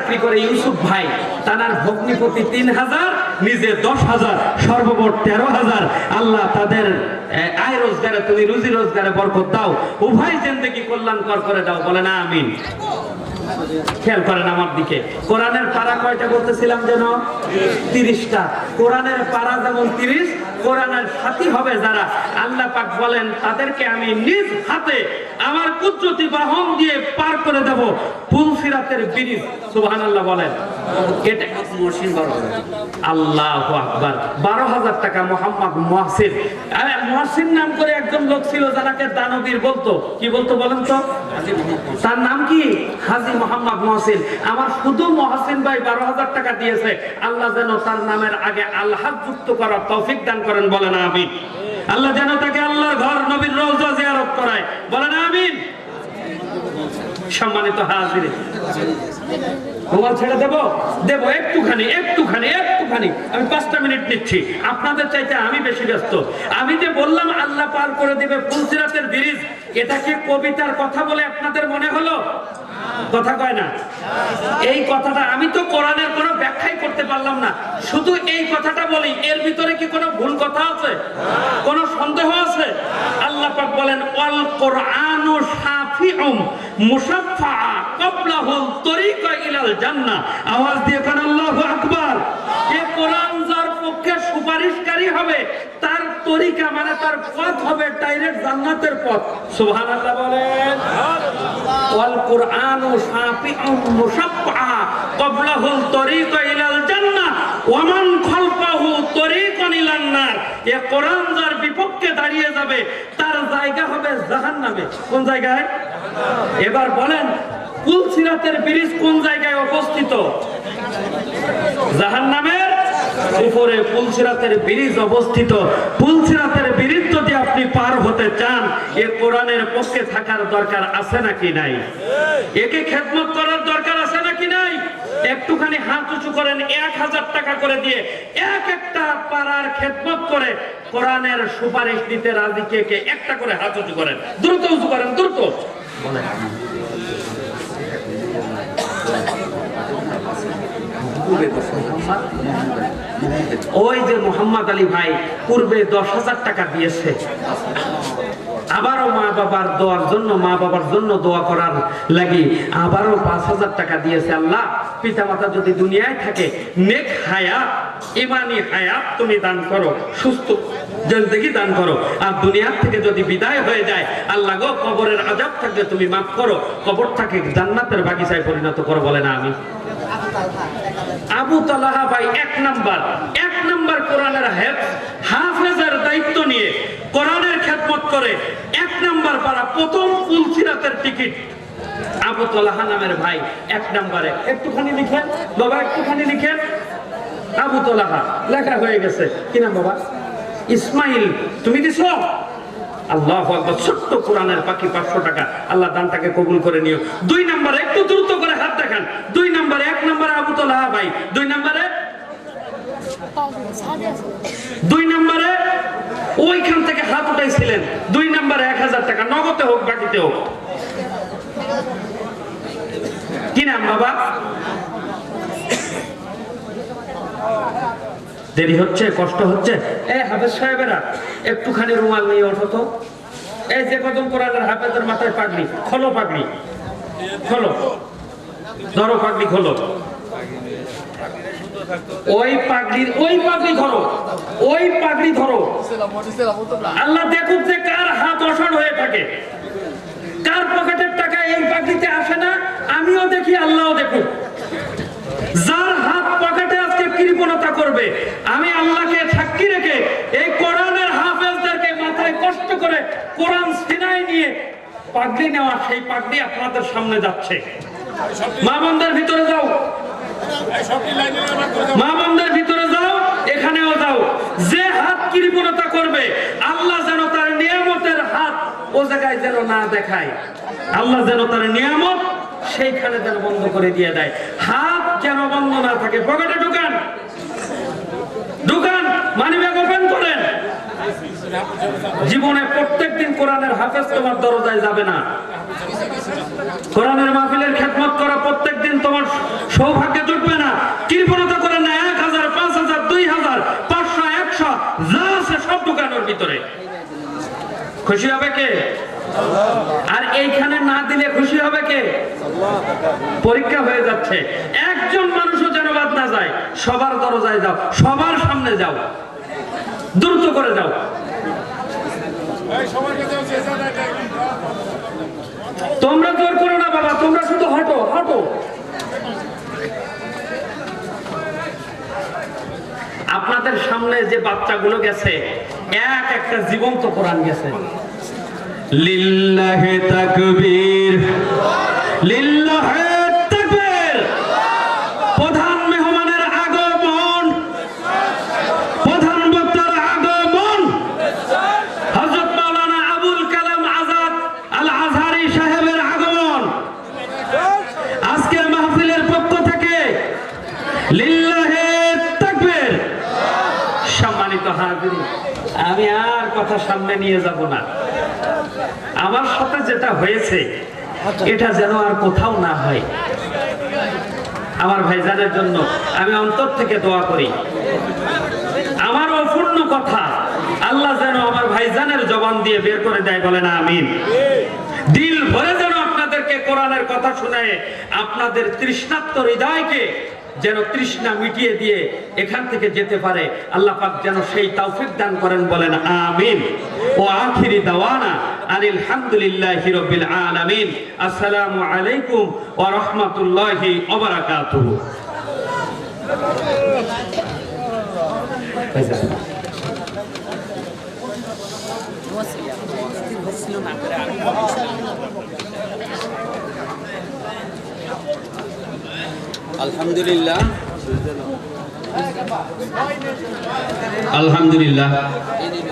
চাকরি করে ইউসুফ ভাই, তানার ভগ্নিপতি তিন হাজার, নিজে দশ হাজার, সর্বমোট তেরো হাজার। আল্লাহ তাদের আয় রোজগারে তুমি রুজি রোজগারে বরকত দাও। উভয় জিন্দগি কল্যাণকর করে দাও, বলে না, আমিন। খেয়াল করেন আমার দিকে। কোরআনের পারা কয়টা বলতেছিলাম যেন? তিরিশটা। কোরআনের পারা যেমন তিরিশ কোরআনের সাথী হবে যারা। আল্লাহ পাক বলেন তাদেরকে আমি নিজ হাতে আমার কুদরতি বাহন দিয়ে পার করে দেব। ফুলসিরাতের ব্রিজ সুবহানাল্লাহ বলেন। এটা মহসিন বড়? আল্লাহ আকবার। বারো হাজার টাকা মোহাম্মদ মহসিন আরে মহসিন নাম করে একজন লোক ছিল যারাকে দানবীর বলতো। কি বলতো বলেন তো? তার নাম কি? হাজি মোহাম্মদ মহসিন আমার শুধু মহসিন ভাই বারো হাজার টাকা দিয়েছে। আল্লাহ যেন তার নামের আগে আল্লাহ যুক্ত করার তৌফিক দান করেন, বলেন আমিন। আল্লাহ যেন তাকে আল্লাহর ঘর, নবীর রওজা জিয়ারত করায়। বলেন আমিন। সম্মানিত হাজির। মোবাইল ছেড়ে দেবো? দেবো একটুখানি একটুখানি একটুখানি। আমি পাঁচটা মিনিট নিচ্ছি। আপনাদের চাইতে আমি বেশি ব্যস্ত। আমি যে বললাম, আল্লাহ পার করে দিবে ফুলসিরাতের ব্রিজ, এটা কবিতার কথা বলে আপনাদের মনে হলো? কথা কয় না? এই কথাটা আমি তো কোরআনের কোনো ব্যাখ্যাই করতে পারলাম না। শুধু এই কথাটা বলি, এর ভিতরে কি কোনো ভুল কথা আছে? কোনো সন্দেহ আছে? আল্লাহ পাক বলেন অল কোরআনু শাফিউম মুসাফফা ক্বাবলাহুল তরিকা ইলাল জান্নাহ। আওয়াজ দিয়ে কোন আল্লাহু আকবার। এ কোরআন যার পক্ষে সুপারিশকারী হবে, তার তরিকা মানে তার পথ হবে ডাইরেক্ট জান্নাতের পথ। সুবহানাল্লাহ বলেন। ওয়াল কুরআনু শাফিউম মুসাফফা ক্বাবলাহুল তরিকা ইলাল জান্নাহ। ওয়া মান খালফাহু তরিকান ইলান নার। এ কোরআন যার বিপক্ষে দাঁড়িয়ে যাবে, তার জায়গা হবে জাহান্নামে। কোন জায়গায়? এবার বলেন, কুলসিরাতের ব্রিজ কোন জায়গায় অবস্থিত? জাহান্নামের উপরে পুলসিরাতের ব্রিজ অবস্থিত। ব্রিজ যদি আপনি পার হতে চান, এ কোরআনের পক্ষে থাকার দরকার আছে নাকি নাই? একে খেদমত করার দরকার আছে নাকি নাই? একটুখানি হাত উঁচু করেন, এক হাজার টাকা করে দিয়ে এক একটা পাড়ার খেদমত করে কোরআনের সুপারিশ দিতে রাজি কে কে? একটা করে হাত উঁচু করেন, দ্রুত উঁচু করেন, দ্রুত। ওই যে মোহাম্মদ আলী ভাই পূর্বে দশ হাজার টাকা দিয়েছে। আবারও মা বাবার দোয়ার জন্য, মা বাবার জন্য দোয়া করার লাগি আবারও পাঁচ হাজার টাকা দিয়েছে আল্লাহ। পিতা মাতা যদি দুনিয়ায় থাকে, নেক হায়াত, ইমানি হায়াত তুমি দান করো, সুস্থ জিন্দগি দান করো। আর দুনিয়ার থেকে যদি বিদায় হয়ে যায়, আল্লাহ গো, কবরের আজাব থাকলে তুমি মাফ করো কবর থাকে জান্নাতের বাগিচায় পরিণত করো বলে না আমি। আবু তালাহা ভাই, এক নাম্বার এক নাম্বার কোরআনের হেফ হাফেজের দায়িত্ব নিয়ে কোরআনের করে। এক নাম্বার পারা প্রথম পুলসিরাতের টিকিট। আবু তালাহা নামের ভাই, এক নাম্বারে। একটুখানি লিখেন, বাবা, একটুখানি লিখেন। আবু তালাহা, লেখা হয়ে গেছে। কি নাম, বাবা? ইসমাইল, তুমি দিছো? আল্লাহ ছোট্ট কোরআনের পাখি পাঁচশো টাকা। আল্লাহ দানটাকে কবুল করে নিও। দুই নম্বরে, একটু দ্রুত করে হাত দেখান। দুই নম্বরে, এক নম্বরে আবু তোলাহা ভাই। দুই নম্বরে? দুই নম্বরে ওইখান থেকে হাত উঠাইছিলেন। দুই নম্বরে এক হাজার টাকা, নগদে হোক, বাকিতে হোক। কি নাম বাবা? দেরি হচ্ছে, কষ্ট হচ্ছে? এ হাফেজ সাহেবেরা, একটুখানি রুমাল নিয়ে ওঠো তো। এই যে কদম কোরআনের হাফেজের মাথায় পাগলি খোলো পাগলি খোলো। ধরো পাগলি খোলো। ওই ওই পাগড়ি ধরো, ওই পাগড়ি ধরো। আল্লাহ দেখুক যে কার হাত হয়ে থাকে। কার পকেটের টাকা এই পাগড়িতে আসে না, আমিও দেখি, আল্লাহও দেখুক। যার হাত পকেটে আজকে কৃপণতা করবে, আমি আল্লাহকে সাক্ষী রেখে এই কোরআনের হাফেজদেরকে মাথায় কষ্ট করে কোরআন সিনাই নিয়ে পাগড়ি নেওয়া, সেই পাগড়ি আপনাদের সামনে যাচ্ছে। মা বন্ধের ভিতরে যাও। মা ভিতরে যাও, এখানেও যাও। যে হাত কৃপণতা করবে, আল্লাহ যেন তার নিয়ামতের হাত ও জায়গায় যেন না দেখায়। আল্লাহ যেন তার নিয়ামত সেইখানে যেন বন্ধ করে দিয়ে দেয়। হাত যেন বন্ধ না থাকে, পকেটে ঢুকান। ঢুকান, মানি ওপেন করেন। জীবনে প্রত্যেক দিন কোরআনের হাফেজ তোমার দরজায় যাবে না। কোরআনের মাহফিলের খেদমত করা প্রত্যেকদিন তোমার সৌভাগ্যে জুটবে না। কৃপণতা করে না, এক হাজার, পাঁচ হাজার, দুই হাজার, পাঁচশো, একশো, যা আছে সব দোকানের ভিতরে। খুশি হবে কে? আর এইখানে না দিলে খুশি হবে কে? পরীক্ষা হয়ে যাচ্ছে। একজন মানুষও যেন বাদ না যায়, সবার দরজায় যাও, সবার সামনে যাও, দ্রুত করে যাও। তোমরা জোর করো না বাবা তোমরা শুধু হাঁটো হাঁটো। আপনাদের সামনে যে বাচ্চাগুলো গেছে এক একটা জীবন্ত কোরআন গেছে। লিল্লাহে তাকবীর। লিল্লাহে তাকবীর প্রধান মেহমানের আগমন প্রধান বক্তার আগমন হযরত মাওলানা আবুল কালাম আজাদ আল আজহারি সাহেবের আগমন আজকের মাহফিলের পক্ষ থেকে লিল্লাহে তাকবীর সম্মানিত হাজির আমি আর কথা সামনে নিয়ে যাব না। আমার সাথে যেটা হয়েছে এটা যেন আর কোথাও না হয়। আমার ভাইজানের জন্য আমি অন্তর থেকে দোয়া করি। আমার অপূর্ণ কথা আল্লাহ যেন আমার ভাইজানের জবান দিয়ে বের করে দেয় বলে না আমিন। দিল ভরে যেন আপনাদেরকে কোরআনের কথা শুনে আপনাদের তৃষ্ণাত্ম হৃদয়কে যেন তৃষ্ণা মিটিয়ে দিয়ে এখান থেকে যেতে পারে আল্লাহ পাক যেন সেই তৌফিক দান করেন বলেন আমিন ও আখিরি দাওয়ানা আনিল হামদুলিল্লাহি রাব্বিল আলামিন আসসালামু আলাইকুম ওয়া রাহমাতুল্লাহি ওয়া বারাকাতুহু আলহামদুলিল্লাহ। আলহামদুলিল্লাহ,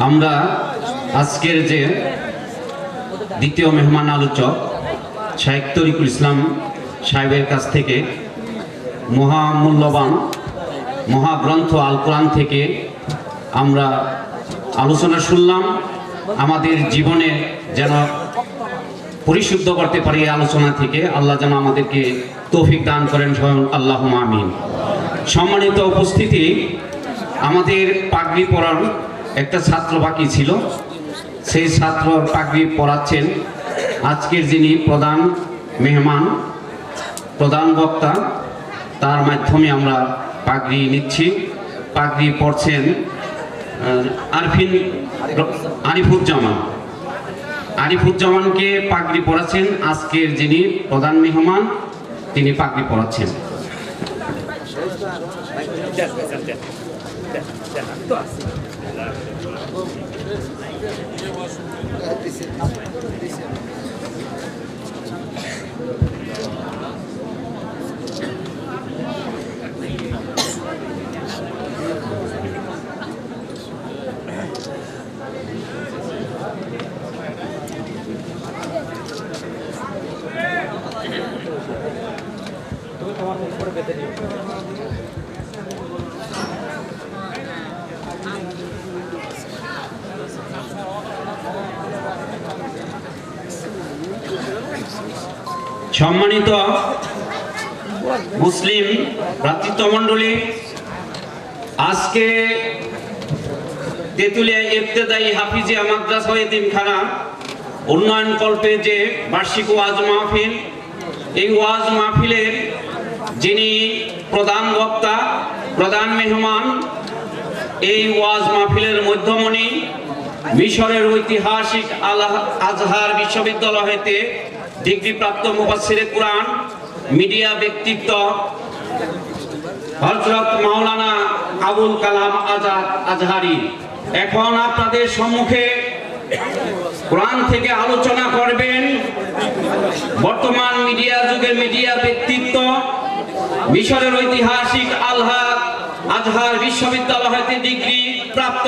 আমরা আজকের যে দ্বিতীয় মেহমান আলোচক শাহেক তরিকুল ইসলাম সাহেবের কাছ থেকে মহামূল্যবান মহাগ্রন্থ আল কোরআন থেকে আমরা আলোচনা শুনলাম। আমাদের জীবনে যেন পরিশুদ্ধ করতে পারি আলোচনা থেকে, আল্লাহ যেন আমাদেরকে তৌফিক দান করেন স্বয়ং আল্লাহ আমিন। সম্মানিত উপস্থিতি, আমাদের পাগড়ি পরার একটা ছাত্র বাকি ছিল। সেই ছাত্র পাগড়ি পড়াচ্ছেন আজকের যিনি প্রধান মেহমান, প্রধান বক্তা, তার মাধ্যমে আমরা পাগড়ি নিচ্ছি। পাগড়ি পড়ছেন আরফিন আরিফুজ্জামান। আরিফুজ্জামানকে পাগড়ি পড়াচ্ছেন আজকের যিনি প্রধান মেহমান তিনি পাগড়ি পড়াচ্ছেন সম্মানিত মুসলিম ভ্রাতৃত্ব মণ্ডলী আজকে তেঁতুলিয়া ইবতেদায়ী হাফিজিয়া মাদ্রাসা এতিমখানা উন্নয়ন কল্পে যে বার্ষিক ওয়াজ মাহফিল, এই ওয়াজ মাহফিলের যিনি প্রধান বক্তা, প্রধান মেহমান, এই ওয়াজ মাহফিলের মধ্যমণি মিশরের ঐতিহাসিক আল আজহার বিশ্ববিদ্যালয় হইতে ডিগ্রিপ্রাপ্ত মুফাসসিরে কোরআন, মিডিয়া ব্যক্তিত্ব হযরত মাওলানা আবুল কালাম আজাদ আজহারি। এখন আপনাদের সম্মুখে কোরআন থেকে আলোচনা করবেন বর্তমান মিডিয়া যুগের মিডিয়া ব্যক্তিত্ব, মিশরের ঐতিহাসিক আলহা আজহার বিশ্ববিদ্যালয় হতে ডিগ্রি প্রাপ্ত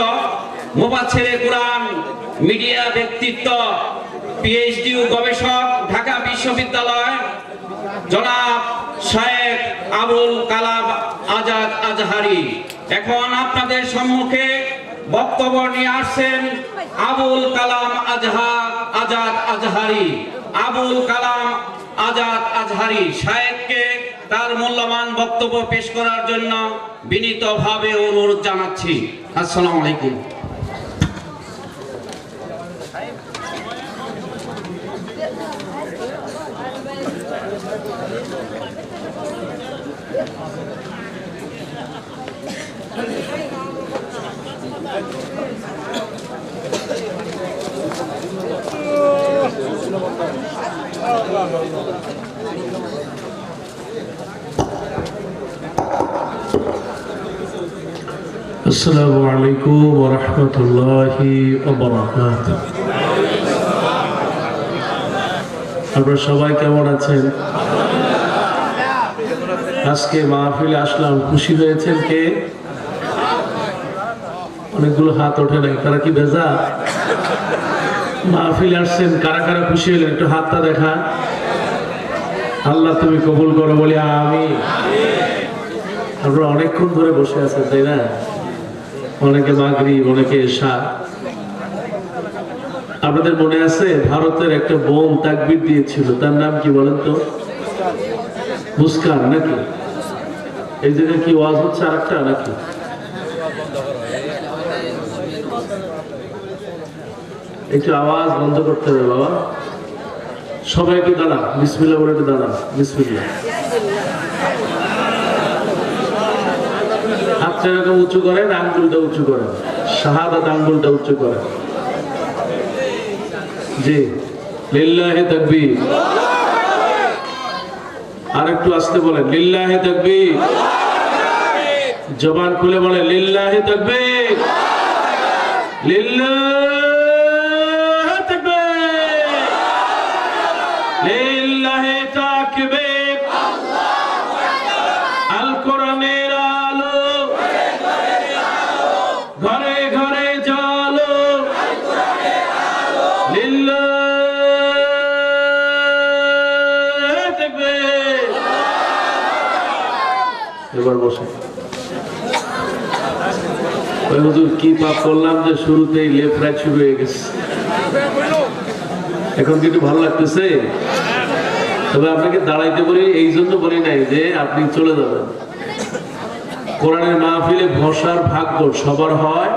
মোবাচ্ছেরে কোরআন, মিডিয়া ব্যক্তিত্ব পিএইচডি ও গবেষক, ঢাকা বিশ্ববিদ্যালয়, জনাব শায়েখ আবুল কালাম আজাদ আজহারি। এখন আপনাদের সম্মুখে বক্তব্য নিয়ে আসছেন আবুল কালাম আজহা, আজাদ আজহারি। আবুল কালাম আজাদ আজহারি সাহেবকে তার মূল্যবান বক্তব্য পেশ করার জন্য বিনীতভাবে অনুরোধ জানাচ্ছি। আসসালামু আলাইকুম। السلام عليكم ورحمة الله وبركاته আপনারা সবাই কেমন আছেন আজকে মাহফিলে আসলাম। খুশি হয়েছেন কে? অনেকগুলো হাত ওঠে নাই, তারা কি ভেজা মাহফিলে আসছেন, কারা কারা খুশি হলেন? একটু হাতটা দেখা। আল্লাহ তুমি কবুল করো, বলি আমি আপনারা অনেকক্ষণ ধরে বসে আছেন, তাই না? অনেকে মাগরি অনেকে এসা আপনাদের মনে আছে, ভারতের একটা বোম তাকবির দিয়েছিল, তার নাম কি বলেন তো? মুস্কান নাকি? এই জায়গায় কি ওয়াজ হচ্ছে আরেকটা নাকি? একটু আওয়াজ বন্ধ করতে হবে বাবা। সবাই একটু দাঁড়া বিসমিল্লা বলে একটু দাঁড়া বিসমিল্লা হাতটা এরকম উঁচু করেন, আঙ্গুলটা উঁচু করেন। শাহাদাত আঙ্গুলটা উঁচু করেন। জি। লিল্লাহে তাকবীর। আর একটু আসতে বলেন লিল্লাহে থাকবি জবান খুলে বলে লিল্লাহে থাকবি লিল্লাহে এবার বসে। ওই হুজুর, কি পাপ করলাম যে শুরুতেই রাইট শুরু হয়ে গেছে? এখন কি একটু ভালো লাগতেছে? তবে আপনাকে দাঁড়াইতে বলি, এই জন্য বলি নাই যে আপনি চলে যাবেন। কোরআনের মাহফিলে বসার ভাগ্য সবার হয়